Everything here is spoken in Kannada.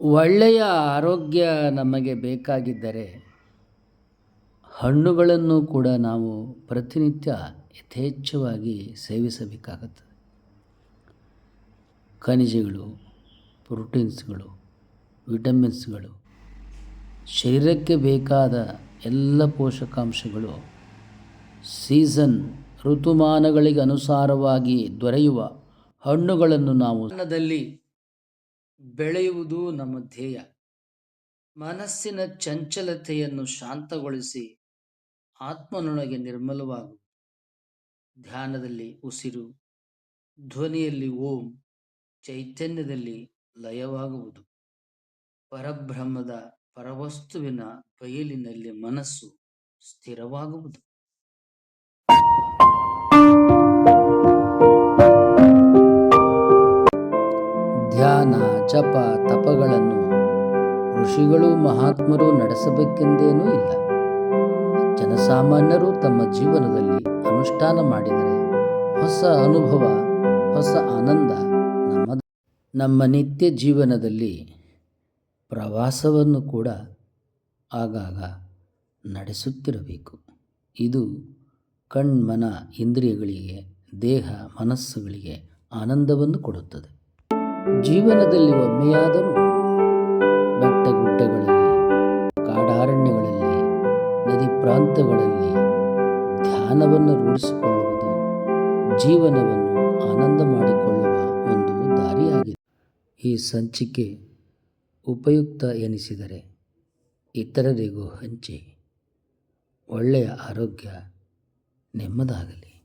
ಒಳ್ಳೆಯ ಆರೋಗ್ಯ ನಮಗೆ ಬೇಕಾಗಿದ್ದರೆ ಹಣ್ಣುಗಳನ್ನು ಕೂಡ ನಾವು ಪ್ರತಿನಿತ್ಯ ಯಥೇಚ್ಛವಾಗಿ ಸೇವಿಸಬೇಕಾಗುತ್ತದೆ. ಖನಿಜಗಳು, ಪ್ರೋಟೀನ್ಸ್ಗಳು, ವಿಟಮಿನ್ಸ್ಗಳು, ಶರೀರಕ್ಕೆ ಬೇಕಾದ ಎಲ್ಲ ಪೋಷಕಾಂಶಗಳು ಸೀಸನ್ ಋತುಮಾನಗಳಿಗೆ ಅನುಸಾರವಾಗಿ ದೊರೆಯುವ ಹಣ್ಣುಗಳನ್ನು ನಾವು ಅನ್ನದಲ್ಲಿ ಬೆಳೆಯುವುದು ನಮ್ಮ ಧ್ಯೇಯ. ಮನಸ್ಸಿನ ಚಂಚಲತೆಯನ್ನು ಶಾಂತಗೊಳಿಸಿ ಆತ್ಮನೊಳಗೆ ನಿರ್ಮಲವಾಗು. ಧ್ಯಾನದಲ್ಲಿ ಉಸಿರು, ಧ್ವನಿಯಲ್ಲಿ ಓಂ, ಚೈತನ್ಯದಲ್ಲಿ ಲಯವಾಗುವುದು. ಪರಬ್ರಹ್ಮದ ಪರವಸ್ತುವಿನ ಬಯಲಿನಲ್ಲಿ ಮನಸ್ಸು ಸ್ಥಿರವಾಗುವುದು. ಧ್ಯಾನ, ಜಪ, ತಪಗಳನ್ನು ಋಷಿಗಳು ಮಹಾತ್ಮರು ನಡೆಸಬೇಕೆಂದೇನೂ ಇಲ್ಲ. ಜನಸಾಮಾನ್ಯರು ತಮ್ಮ ಜೀವನದಲ್ಲಿ ಅನುಷ್ಠಾನ ಮಾಡಿದರೆ ಹೊಸ ಅನುಭವ, ಹೊಸ ಆನಂದ ನಮ್ಮ ನಮ್ಮ ನಿತ್ಯ ಜೀವನದಲ್ಲಿ ಪ್ರವಾಸವನ್ನು ಕೂಡ ಆಗಾಗ ನಡೆಸುತ್ತಿರಬೇಕು. ಇದು ಕಣ್ಮನ ಇಂದ್ರಿಯಗಳಿಗೆ, ದೇಹ, ಮನಸ್ಸುಗಳಿಗೆ ಆನಂದವನ್ನು ಕೊಡುತ್ತದೆ. ಜೀವನದಲ್ಲಿ ಒಮ್ಮೆಯಾದರೂ ಬೆಟ್ಟ ಗುಡ್ಡಗಳಲ್ಲಿ, ಕಾಡಾರಣ್ಯಗಳಲ್ಲಿ, ನದಿ ಪ್ರಾಂತಗಳಲ್ಲಿ ಧ್ಯಾನವನ್ನು ರೂಢಿಸಿಕೊಳ್ಳುವುದು ಜೀವನವನ್ನು ಆನಂದ ಮಾಡಿಕೊಳ್ಳುವ ಒಂದು ದಾರಿಯಾಗಿದೆ. ಈ ಸಂಚಿಕೆ ಉಪಯುಕ್ತ ಎನಿಸಿದರೆ ಇತರರಿಗೂ ಹಂಚಿ ಒಳ್ಳೆಯ ಆರೋಗ್ಯ ನೆಮ್ಮದಾಗಲಿ.